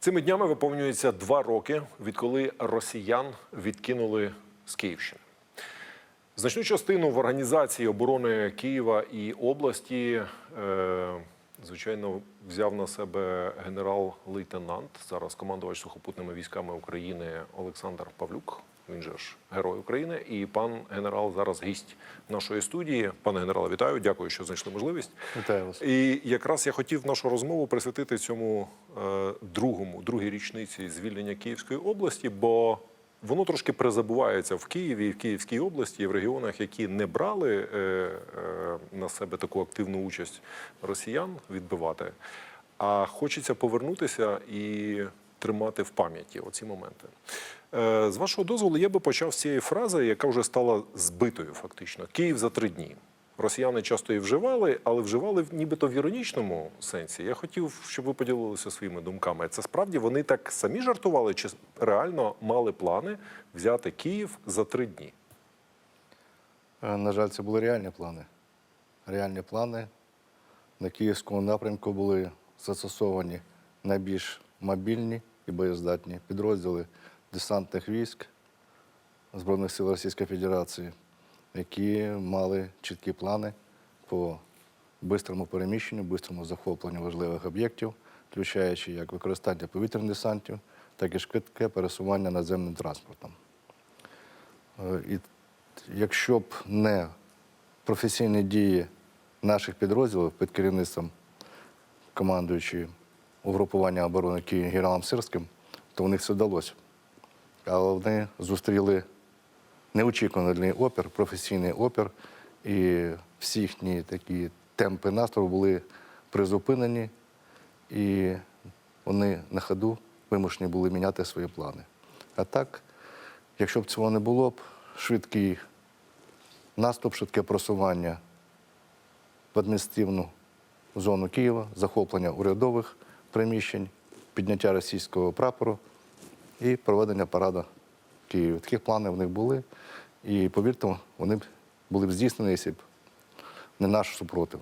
Цими днями виповнюється два роки, відколи росіян відкинули з Київщини. Значну частину в організації оборони Києва і області, е, звичайно, взяв на себе генерал-лейтенант, зараз командувач сухопутними військами України Олександр Павлюк. Він же ж герой України, і пан генерал зараз гість нашої студії. Пане генерале, вітаю. Дякую, що знайшли можливість. Вітаю вас. І якраз я хотів нашу розмову присвятити цьому е, другому, другій річниці звільнення Київської області, бо воно трошки призабувається в Києві, і в Київській області, і в регіонах, які не брали е, е, на себе таку активну участь росіян відбивати. А хочеться повернутися і тримати в пам'яті оці моменти. Е, з вашого дозволу, я би почав з цієї фрази, яка вже стала збитою, фактично. Київ за три дні. Росіяни часто її вживали, але вживали нібито в іронічному сенсі. Я хотів, щоб ви поділилися своїми думками. Це справді вони так самі жартували, чи реально мали плани взяти Київ за три дні? Е, На жаль, це були реальні плани. Реальні плани. На Київському напрямку були застосовані найбільш мобільні і боєздатні підрозділи десантних військ Збройних сил Російської Федерації, які мали чіткі плани по бистрому переміщенню, бистрому захопленню важливих об'єктів, включаючи як використання повітряних десантів, так і швидке пересування наземним транспортом. Е, І якщо б не професійні дії наших підрозділів під керівництвом командуючої угрупування оборони Києва генералом Сирським, то в них все вдалося. Але вони зустріли неочікуваний опір, професійний опір, і всі їхні такі темпи настрою були призупинені, і вони на ходу вимушені були міняти свої плани. А так, якщо б цього не було б, швидкий наступ, швидке просування в адміністративну зону Києва, захоплення урядових приміщень, підняття російського прапору і проведення параду в Києві. Такі плани в них були. І повірте, вони б були б здійснені, якщо б не наш супротив.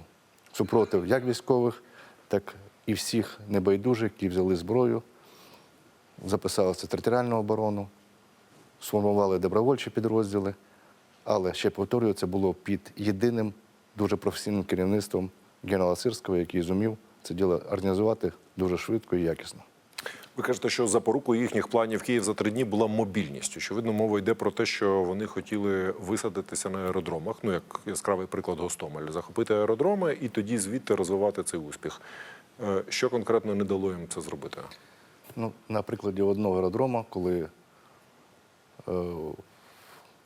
Супротив як військових, так і всіх небайдужих, які взяли зброю, записалися в територіальну оборону, сформували добровольчі підрозділи. Але ще повторюю, це було під єдиним дуже професійним керівництвом генерала Сирського, який зумів це діло організувати дуже швидко і якісно. Ви кажете, що запорукою їхніх планів Київ за три дні була мобільність. Очевидно, мова йде про те, що вони хотіли висадитися на аеродромах. Ну як яскравий приклад Гостомель, захопити аеродроми і тоді звідти розвивати цей успіх. Е, Що конкретно не дало їм це зробити? Ну, на прикладі одного аеродрому, коли е,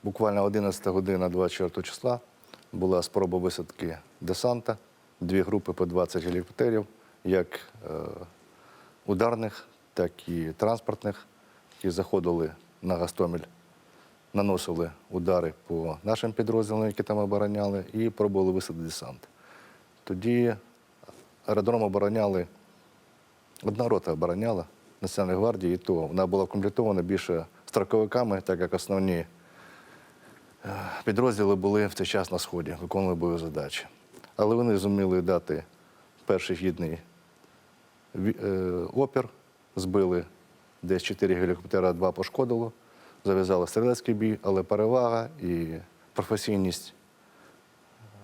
буквально 11 година 24 числа була спроба висадки десанта, дві групи по 20 гелікоптерів, як е, ударних, так і транспортних, які заходили на Гастомель, наносили удари по нашим підрозділам, які там обороняли, і пробували висадити десант. Тоді аеродром обороняли Одна рота обороняла Національної гвардії, і то вона була комплектована більше строковиками, так як основні е, підрозділи були в цей час на сході, виконували бойові задачі. Але вони зуміли дати перший гідний е, опір, збили. Десь 4 гелікоптера, 2 пошкодило, зав'язали стрілецький бій, але перевага і професійність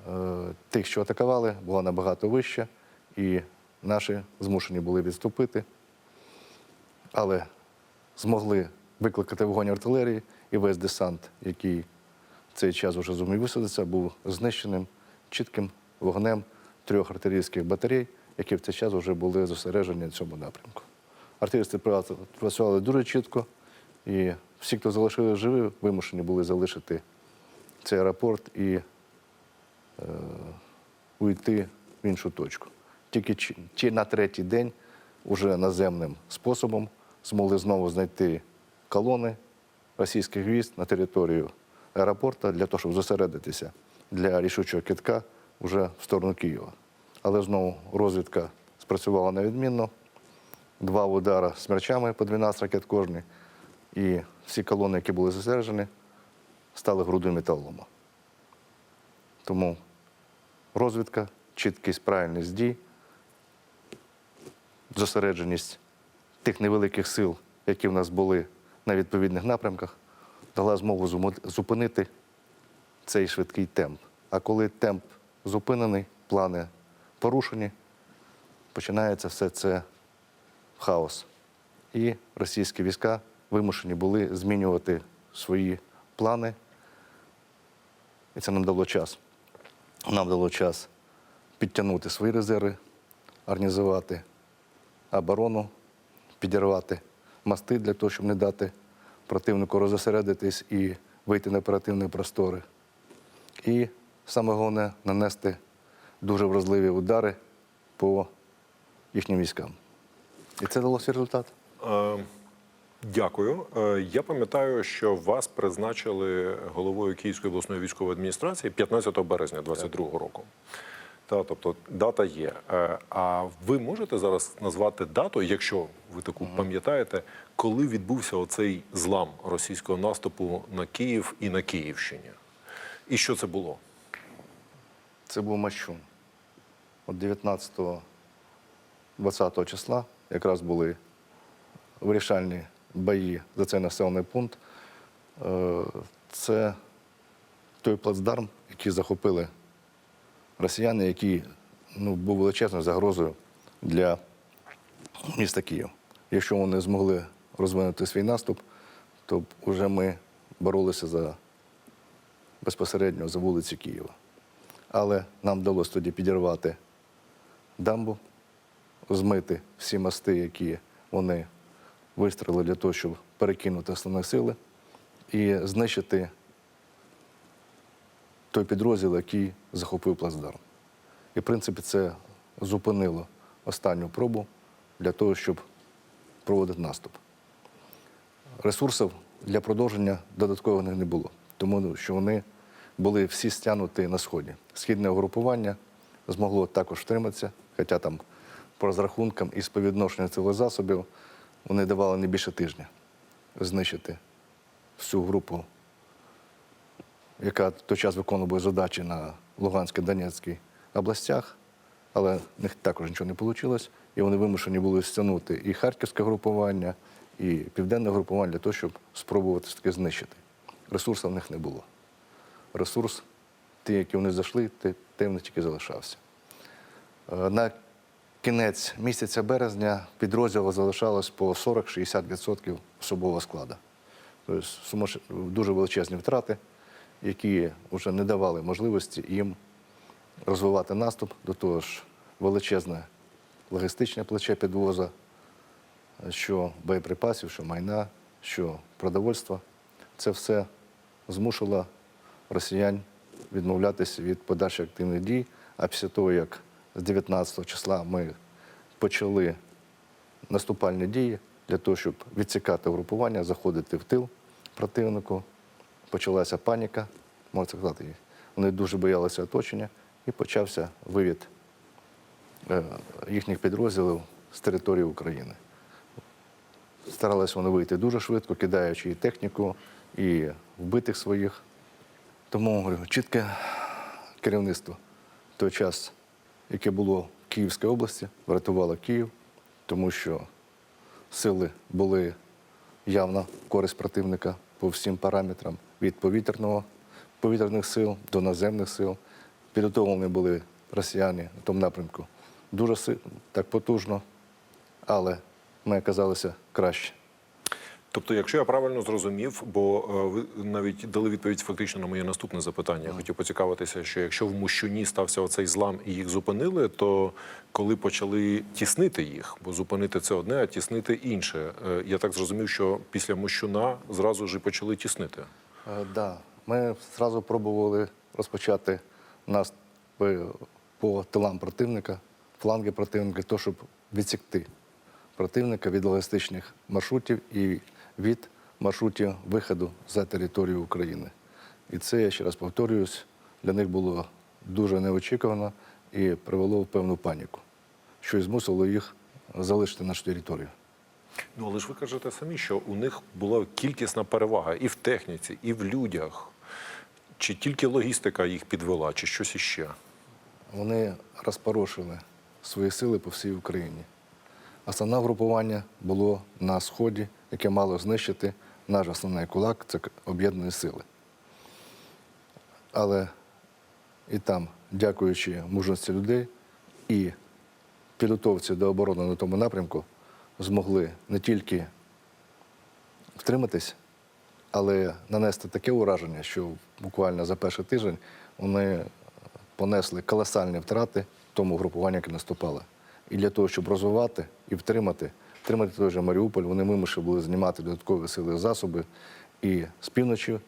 е, тих, що атакували, була набагато вища, і наші змушені були відступити, але змогли викликати вогонь артилерії, і весь десант, який в цей час вже зумів висадитися, був знищеним чітким вогнем трьох артилерійських батарей, які в цей час вже були зосереджені на цьому напрямку. Артилеристи працювали дуже чітко, і всі, хто залишили живі, вимушені були залишити цей аеропорт і е, уйти в іншу точку. Тільки чи на третій день уже наземним способом змогли знову знайти колони російських військ на територію аеропорту для того, щоб зосередитися для рішучого китка вже в сторону Києва. Але знову розвідка спрацювала невідмінно. Два удара смерчами по 12 ракет кожний. І всі колони, які були зосереджені, стали грудою металолома. Тому розвідка, чіткість, правильність дій, зосередженість тих невеликих сил, які в нас були на відповідних напрямках, дала змогу зупинити цей швидкий темп. А коли темп зупинений, плани порушені, починається все це хаос. І російські війська вимушені були змінювати свої плани. І це нам дало час. Нам дало час підтягнути свої резерви, організувати оборону, підірвати мости для того, щоб не дати противнику розосередитись і вийти на оперативні простори. І саме головне нанести дуже вразливі удари по їхнім військам. І це дало свій результат. Е, Дякую. Е, Я пам'ятаю, що вас призначили головою Київської обласної військової адміністрації 15 березня 2022 року. Та, тобто дата є. Е, А ви можете зараз назвати дату, якщо ви таку пам'ятаєте, коли відбувся оцей злам російського наступу на Київ і на Київщині? І що це було? Це був Мащун. От 19-20 числа якраз були вирішальні бої за цей населений пункт. Е, Це той плацдарм, який захопили росіяни, який ну, був величезною загрозою для міста Київ. Якщо вони змогли розвинути свій наступ, то вже ми боролися за безпосередньо за вулиці Києва. Але нам вдалося тоді підірвати дамбу, змити всі мости, які вони вистрілили для того, щоб перекинути основні сили, і знищити той підрозділ, який захопив плацдарм. І, в принципі, це зупинило останню пробу для того, щоб проводити наступ. Ресурсів для продовження додатково не було, тому що вони були всі стягнуті на сході. Східне угрупування змогло також втриматися, хоча там по розрахункам і співвідношенню цих засобів вони давали не більше тижня знищити всю групу, яка в той час виконувала задачі на Луганській Донецькій областях, але в них також нічого не вийшло, і вони вимушені були стягнути і харківське групування, і південне групування для того, щоб спробувати таки знищити. Ресурсів в них не було. Ресурс, ті, які вони зайшли, в них тільки залишався. Е, кінець місяця березня підрозділу залишалось по 40-60% особового складу. Тобто дуже величезні втрати, які вже не давали можливості їм розвивати наступ, до того ж величезне логістичне плече підвоза, що боєприпасів, що майна, що продовольства. Це все змусило росіян відмовлятися від подальших активних дій. А після того, як з 19 числа ми почали наступальні дії для того, щоб відсікати угрупування, заходити в тил противнику, почалася паніка, можна сказати. Вони дуже боялися оточення і почався вивід е, їхніх підрозділів з території України. Старалися вони вийти дуже швидко, кидаючи і техніку, і вбитих своїх. Тому говорю, чітке керівництво в той час, яке було в Київській області, врятувало Київ, тому що сили були явно в користь противника по всім параметрам від повітряного, повітряних сил до наземних сил. Підготовлені були росіяни на тому напрямку дуже так потужно, але ми оказалися краще. Тобто, якщо я правильно зрозумів, бо е, ви навіть дали відповідь фактично на моє наступне запитання. Я хотів поцікавитися, що якщо в Мущуні стався оцей злам і їх зупинили, то коли почали тіснити їх, бо зупинити це одне, а тіснити інше. Е, Я так зрозумів, що після Мущуна зразу ж і почали тіснити. Так, да. ми одразу пробували розпочати наступи по тилам противника, фланги противника, то, щоб відсікти противника від логістичних маршрутів і від маршрутів виходу за територію України. І це, я ще раз повторююсь, для них було дуже неочікувано і привело в певну паніку, що і змусило їх залишити нашу територію. Ну але ж ви кажете самі, що у них була кількісна перевага і в техніці, і в людях. Чи тільки логістика їх підвела, чи щось іще? Вони розпорошили свої сили по всій Україні. Основне групування було на сході, яке мало знищити наш основний кулак це об'єднані сили. Але і там, дякуючи мужності людей і підготовці до оборони на тому напрямку, змогли не тільки втриматись, але нанести таке ураження, що буквально за перший тиждень вони понесли колосальні втрати тому групуванню, яке наступало. І для того, щоб розвивати і втримати, втримати той же Маріуполь, вони вимушені були знімати додаткові сили засоби і з півночі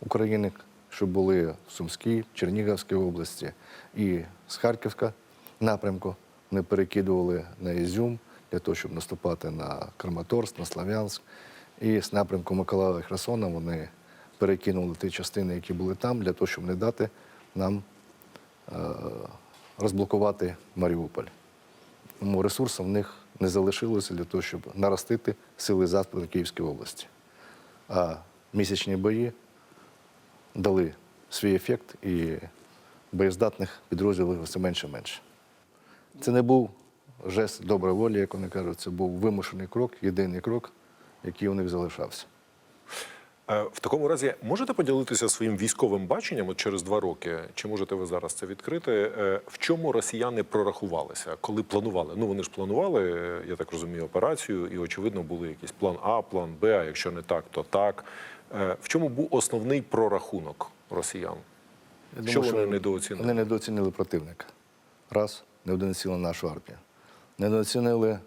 України, що були в Сумській, Чернігівській області, і з Харківська напрямку. Вони перекидували на Ізюм для того, щоб наступати на Краматорськ, на Слав'янськ. І з напрямку Миколаєва Херсона вони перекинули ті частини, які були там, для того, щоб не дати нам е, розблокувати Маріуполь. Тому ресурсів в них не залишилося для того, щоб наростити сили засобів на Київській області. А місячні бої дали свій ефект і боєздатних підрозділів все менше і менше. Це не був жест доброї волі, як вони кажуть, це був вимушений крок, єдиний крок, який у них залишався. Е, В такому разі можете поділитися своїм військовим баченням от через два роки? Чи можете ви зараз це відкрити? Е, В чому росіяни прорахувалися, коли планували? Ну вони ж планували, е, я так розумію, операцію, і очевидно були якийсь план А, план Б. А якщо не так, то так. В чому був основний прорахунок росіян? Я Що вони недооцінили? Вони недооцінили противника. Раз, недооцінили нашу армію. Недооцінили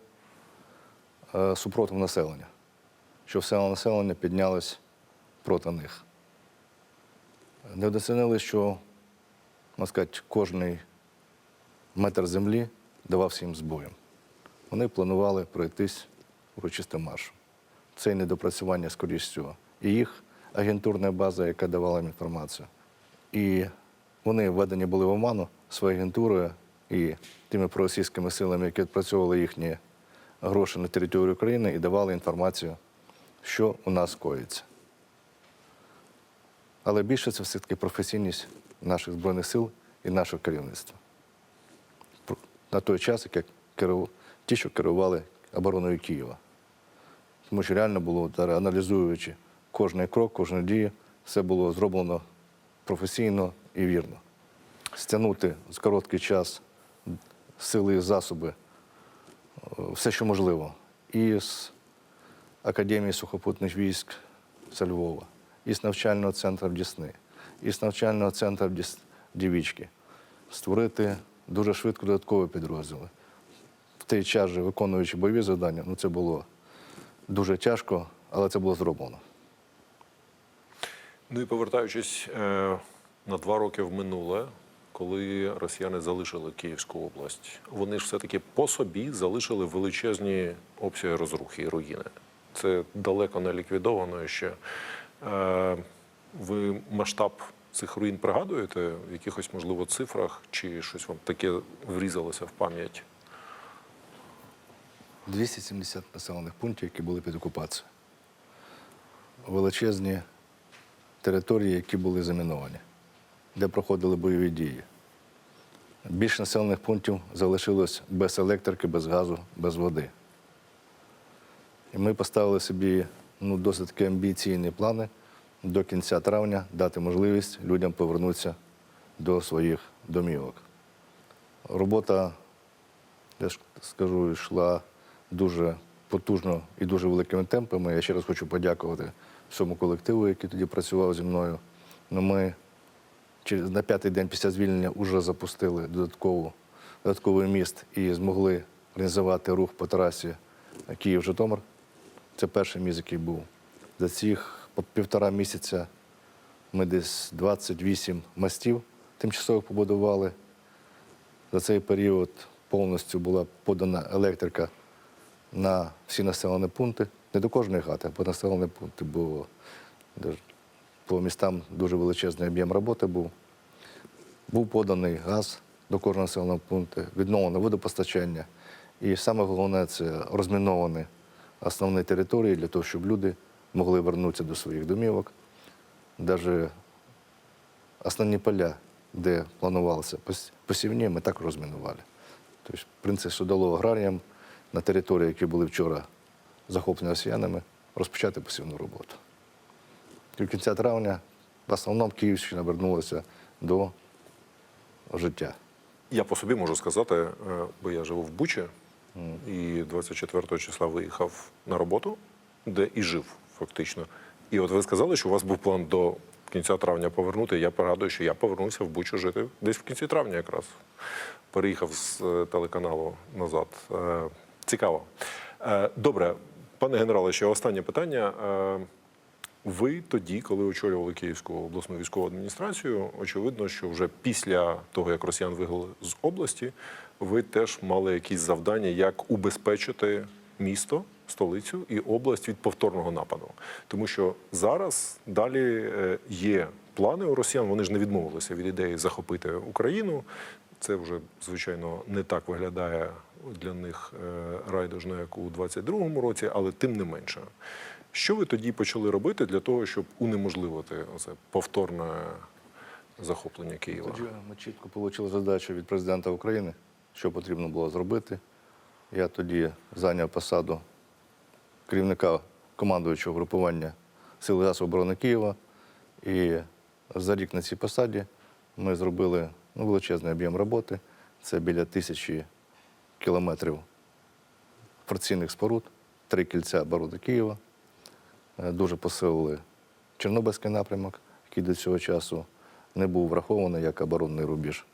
е, супротив населення, що все населення піднялось проти них. Недооцінили, що, сказати, кожний метр землі давався їм збоєм. Вони планували пройтись урочистим маршем. Це недопрацювання, скоріш всього. І їх агентурна база, яка давала їм інформацію. І вони введені були в оману своєю агентурою і тими проросійськими силами, які відпрацьовували їхні гроші на території України і давали інформацію, що у нас коїться. Але більше це все-таки професійність наших Збройних сил і нашого керівництва. На той час, як керував, ті, що керували обороною Києва. Тому що реально було, аналізуючи кожний крок, кожну дію, все було зроблено професійно і вірно. Стягнути за короткий час сили і засоби, е, все, що можливо, і з Академії сухопутних військ з Львова, і з навчального центру Дісни, і з навчального центру Дівічки. Створити дуже швидко додаткові підрозділи. В той час же виконуючи бойові завдання, ну це було дуже тяжко, але це було зроблено. Ну і повертаючись е, на два роки в минуле, коли росіяни залишили Київську область, вони ж все-таки по собі залишили величезні обсяги розрухи і руїни. Це далеко не ліквідовано ще. Е, ви масштаб цих руїн пригадуєте в якихось, можливо, цифрах, чи щось вам таке врізалося в пам'ять? 270 населених пунктів, які були під окупацією. Величезні території, які були заміновані, де проходили бойові дії. Більше населених пунктів залишилось без електрики, без газу, без води. І ми поставили собі ну, досить таки амбіційні плани до кінця травня дати можливість людям повернутися до своїх домівок. Робота я ж скажу, йшла дуже потужно і дуже великими темпами. Я ще раз хочу подякувати всьому колективу, який тоді працював зі мною. Ну, ми через на п'ятий день після звільнення вже запустили додаткову, додатковий міст і змогли організувати рух по трасі Київ-Житомир. Це перший міст, який був. За цих півтора місяця ми десь 28 мостів тимчасово побудували. За цей період повністю була подана електрика на всі населені пункти. Не до кожної хати, а по населені пункти, бо по містам дуже величезний об'єм роботи був. Був поданий газ до кожного населеного пункту, відновлене водопостачання. І саме головне це розміновані основні території для того, щоб люди могли вернутися до своїх домівок. Навіть основні поля, де планувалося пос- посівні, ми також розмінували. Тобто, в принципі, що дало аграріям на території, які були вчора захоплені росіянами, розпочати посівну роботу. І в кінця травня в основному Київщина вернулася до життя. Я по собі можу сказати, е, бо я живу в Бучі і 24 числа виїхав на роботу, де і жив фактично. І от ви сказали, що у вас був план до кінця травня повернути. Я пригадую, що я повернувся в Бучу жити десь в кінці травня якраз. Переїхав з е, телеканалу назад. Е, Цікаво. Е, Добре, пане генерале, ще останнє питання. Ви тоді, коли очолювали Київську обласну військову адміністрацію, очевидно, що вже після того, як росіян вигнали з області, ви теж мали якісь завдання, як убезпечити місто, столицю і область від повторного нападу. Тому що зараз далі е, є плани у росіян, вони ж не відмовилися від ідеї захопити Україну. Це вже звичайно не так виглядає для них е, райдужно, як у 22-му році, але тим не менше. Що ви тоді почали робити для того, щоб унеможливити це повторне захоплення Києва? Тоді ми чітко отримали задачу від президента України, що потрібно було зробити. Я тоді зайняв посаду керівника командуючого групування Сили засобів оборони Києва. І за рік на цій посаді ми зробили ну, величезний об'єм роботи. Це біля тисячі кілометрів форційних споруд, три кільця оборони Києва. Е, Дуже посилили Чорнобильський напрямок, який до цього часу не був врахований як оборонний рубіж.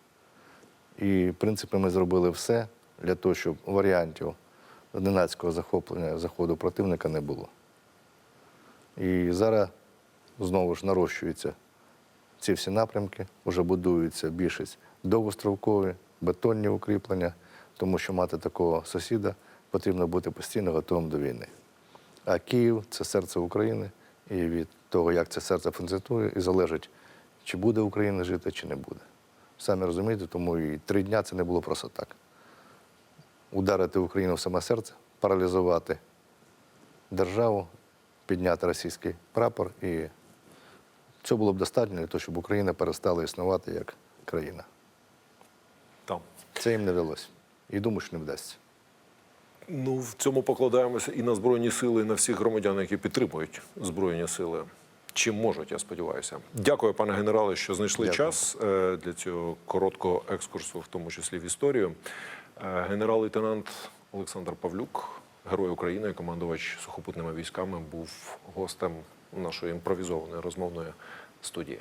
І, в принципі, ми зробили все для того, щоб варіантів ненацького захоплення заходу противника не було. І зараз знову ж нарощуються ці всі напрямки, вже будуються більшість довгострокові, бетонні укріплення, тому що мати такого сусіда потрібно бути постійно готовим до війни. А Київ це серце України, і від того, як це серце функціонує, і залежить, чи буде Україна жити, чи не буде. Самі розумієте, тому і три дня це не було просто так. Ударити Україну в саме серце, паралізувати державу, підняти російський прапор. І цього було б достатньо для того, щоб Україна перестала існувати як країна. Там. Це їм не вдалося. І думаю, що не вдасться. Ну, в цьому покладаємося і на Збройні сили, і на всіх громадян, які підтримують Збройні сили. Чим можуть, я сподіваюся. Дякую, пане генерале, що знайшли Дякую. час е, для цього короткого екскурсу, в тому числі в історію. Е, Генерал-лейтенант Олександр Павлюк, герой України, командувач сухопутними військами, був гостем нашої імпровізованої розмовної студії.